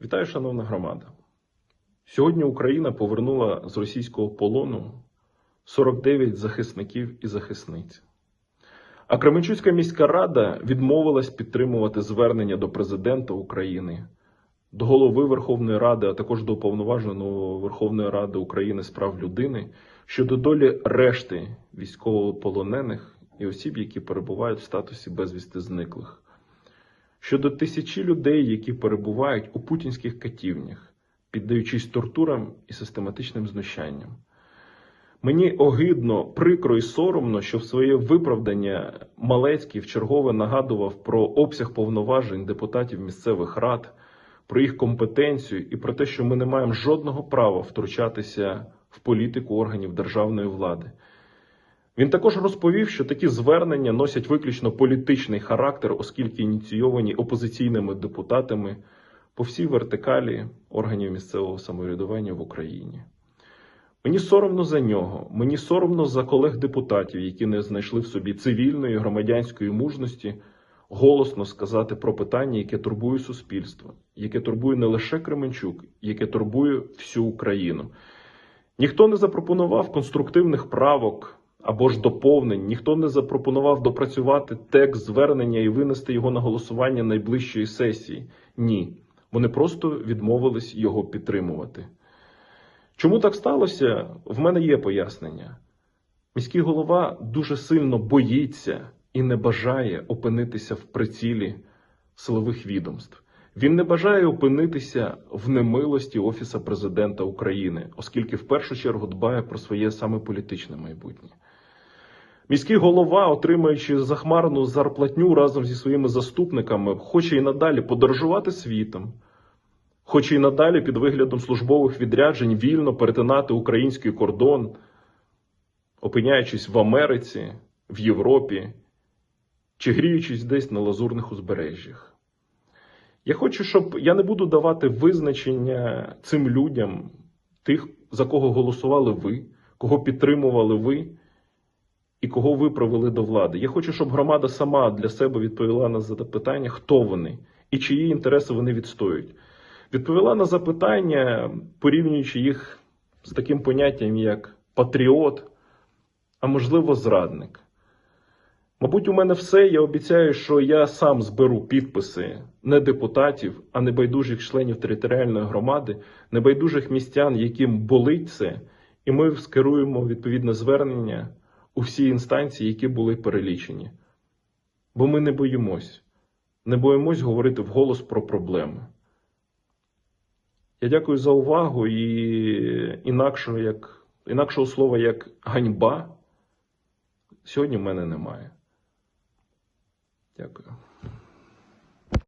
Вітаю, шановна громада. Сьогодні Україна повернула з російського полону 49 захисників і захисниць. А Кременчуцька міська рада відмовилась підтримувати звернення до президента України, до голови Верховної Ради, а також до уповноваженого Верховної Ради України з прав людини щодо долі решти військовополонених і осіб, які перебувають в статусі безвісти зниклих щодо тисячі людей, які перебувають у путінських катівнях, піддаючись тортурам і систематичним знущанням. Мені огидно, прикро і соромно, що в своє виправдання Малецький вчергове нагадував про обсяг повноважень депутатів місцевих рад, про їх компетенцію і про те, що ми не маємо жодного права втручатися в політику органів державної влади. Він також розповів, що такі звернення носять виключно політичний характер, оскільки ініційовані опозиційними депутатами по всій вертикалі органів місцевого самоврядування в Україні. Мені соромно за нього, мені соромно за колег депутатів, які не знайшли в собі цивільної громадянської мужності голосно сказати про питання, яке турбує суспільство, яке турбує не лише Кременчук, яке турбує всю Україну. Ніхто не запропонував конструктивних правок або ж доповнень, ніхто не запропонував допрацювати текст звернення і винести його на голосування найближчої сесії. Ні, вони просто відмовились його підтримувати. Чому так сталося? В мене є пояснення. Міський голова дуже сильно боїться і не бажає опинитися в прицілі силових відомств. Він не бажає опинитися в немилості Офіса президента України, оскільки в першу чергу дбає про своє саме політичне майбутнє. Міський голова, отримуючи захмарну зарплатню разом зі своїми заступниками, хоче і надалі подорожувати світом, хоче і надалі під виглядом службових відряджень вільно перетинати український кордон, опиняючись в Америці, в Європі чи гріючись десь на лазурних узбережжях. Я хочу, щоб я не буду давати визначення цим людям, тих, за кого голосували ви, кого підтримували ви і кого ви провели до влади. Я хочу, щоб громада сама для себе відповіла на запитання, хто вони і чиї інтереси вони відстоюють. Відповіла на запитання, порівнюючи їх з таким поняттям, як патріот, а можливо, зрадник. Мабуть, у мене все. Я обіцяю, що я сам зберу підписи не депутатів, а небайдужих членів територіальної громади, небайдужих містян, яким болить це, і ми скеруємо відповідне звернення у всі інстанції, які були перелічені. Бо ми не боїмось, не боїмось говорити вголос про проблеми. Я дякую за увагу і інакшого, як, інакшого слова як ганьба сьогодні в мене немає. Дякую.